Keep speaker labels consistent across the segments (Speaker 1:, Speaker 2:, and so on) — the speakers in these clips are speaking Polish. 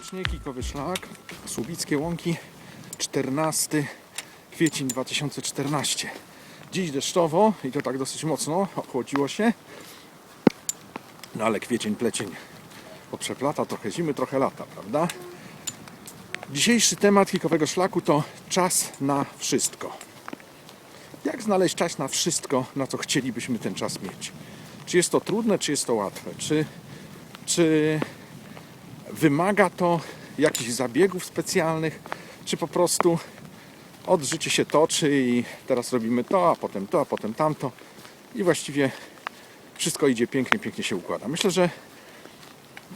Speaker 1: serdecznie, Kikowy Szlak, Słubickie Łąki, 14 kwiecień 2014. Dziś deszczowo i to tak dosyć mocno, ochłodziło się. No ale kwiecień, plecień poprzeplata, trochę zimy, trochę lata, prawda? Dzisiejszy temat Kikowego Szlaku to czas na wszystko. Jak znaleźć czas na wszystko, na co chcielibyśmy ten czas mieć? Czy jest to trudne, czy jest to łatwe? Czy, czy wymaga to jakichś zabiegów specjalnych, czy po prostu od życie się toczy i teraz robimy to, a potem to, a potem tamto i właściwie wszystko idzie pięknie, pięknie się układa. Myślę, że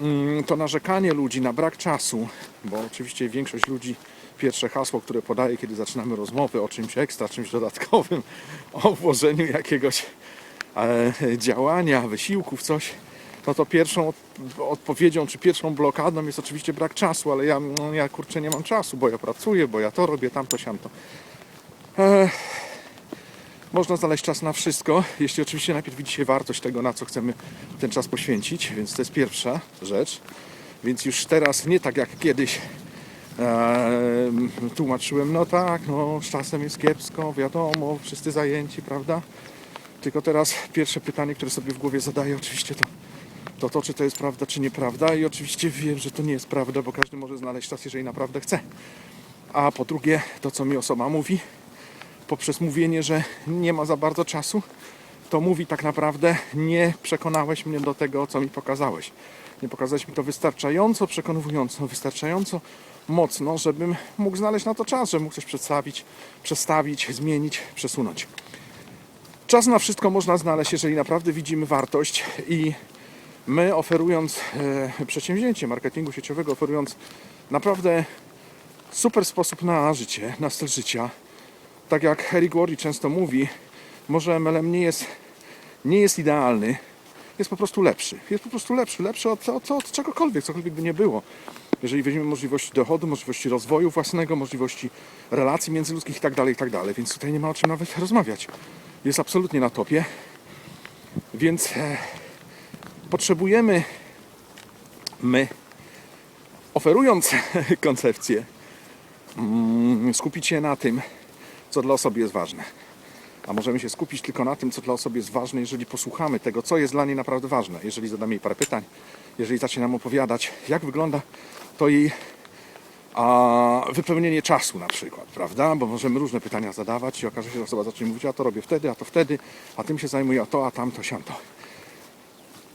Speaker 1: mm, to narzekanie ludzi na brak czasu, bo oczywiście większość ludzi pierwsze hasło, które podaje, kiedy zaczynamy rozmowy o czymś ekstra, czymś dodatkowym, o włożeniu jakiegoś e, działania, wysiłków, coś, no to pierwszą od, odpowiedzią, czy pierwszą blokadą jest oczywiście brak czasu, ale ja, no, ja kurczę nie mam czasu, bo ja pracuję, bo ja to robię, tamto, siamto. E, można znaleźć czas na wszystko, jeśli oczywiście najpierw widzi się wartość tego, na co chcemy ten czas poświęcić, więc to jest pierwsza rzecz. Więc już teraz nie tak jak kiedyś e, tłumaczyłem, no tak, no z czasem jest kiepsko, wiadomo, wszyscy zajęci, prawda? Tylko teraz pierwsze pytanie, które sobie w głowie zadaję, oczywiście to, to to, czy to jest prawda, czy nieprawda. I oczywiście wiem, że to nie jest prawda, bo każdy może znaleźć czas, jeżeli naprawdę chce. A po drugie, to co mi osoba mówi, poprzez mówienie, że nie ma za bardzo czasu, to mówi tak naprawdę, nie przekonałeś mnie do tego, co mi pokazałeś. Nie pokazałeś mi to wystarczająco przekonująco, wystarczająco mocno, żebym mógł znaleźć na to czas, żebym mógł coś przedstawić, przestawić, zmienić, przesunąć. Czas na wszystko można znaleźć, jeżeli naprawdę widzimy wartość i my oferując e, przedsięwzięcie marketingu sieciowego, oferując naprawdę super sposób na życie, na styl życia, tak jak Eric Worre często mówi, może MLM nie jest, nie jest idealny, jest po prostu lepszy. Jest po prostu lepszy, lepszy od, od, od czegokolwiek, cokolwiek by nie było. Jeżeli weźmiemy możliwości dochodu, możliwości rozwoju własnego, możliwości relacji międzyludzkich itd., itd. Więc tutaj nie ma o czym nawet rozmawiać. Jest absolutnie na topie. Więc e, potrzebujemy my, oferując koncepcję, mm, skupić się na tym, co dla osoby jest ważne. A możemy się skupić tylko na tym, co dla osoby jest ważne, jeżeli posłuchamy tego, co jest dla niej naprawdę ważne. Jeżeli zadamy jej parę pytań, jeżeli zacznie nam opowiadać, jak wygląda to jej a, wypełnienie czasu na przykład, prawda? Bo możemy różne pytania zadawać i okaże się, że osoba zacznie mówić, a to robię wtedy, a to wtedy, a tym się zajmuję, a to, a tamto, siamto.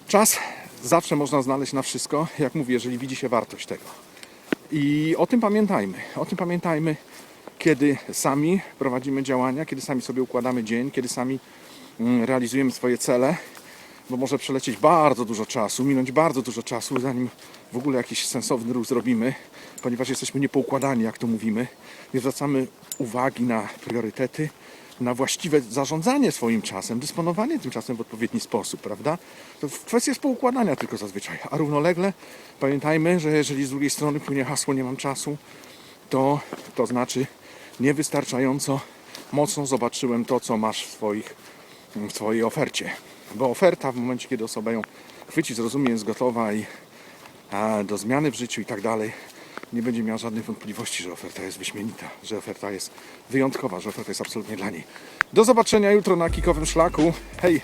Speaker 1: Czas zawsze można znaleźć na wszystko, jak mówię, jeżeli widzi się wartość tego. I o tym pamiętajmy. O tym pamiętajmy, kiedy sami prowadzimy działania, kiedy sami sobie układamy dzień, kiedy sami mm, realizujemy swoje cele, bo może przelecieć bardzo dużo czasu, minąć bardzo dużo czasu, zanim w ogóle jakiś sensowny ruch zrobimy, ponieważ jesteśmy niepoukładani, jak to mówimy. Nie zwracamy uwagi na priorytety, na właściwe zarządzanie swoim czasem, dysponowanie tym czasem w odpowiedni sposób, prawda? To kwestia jest poukładania tylko zazwyczaj. A równolegle pamiętajmy, że jeżeli z drugiej strony płynie hasło nie mam czasu, to to znaczy niewystarczająco mocno zobaczyłem to, co masz w, swoich, w swojej ofercie. Bo oferta w momencie, kiedy osoba ją chwyci, zrozumie, jest gotowa i a, do zmiany w życiu i tak dalej, nie będzie miała żadnych wątpliwości, że oferta jest wyśmienita, że oferta jest wyjątkowa, że oferta jest absolutnie dla niej. Do zobaczenia jutro na kikowym szlaku. Hej!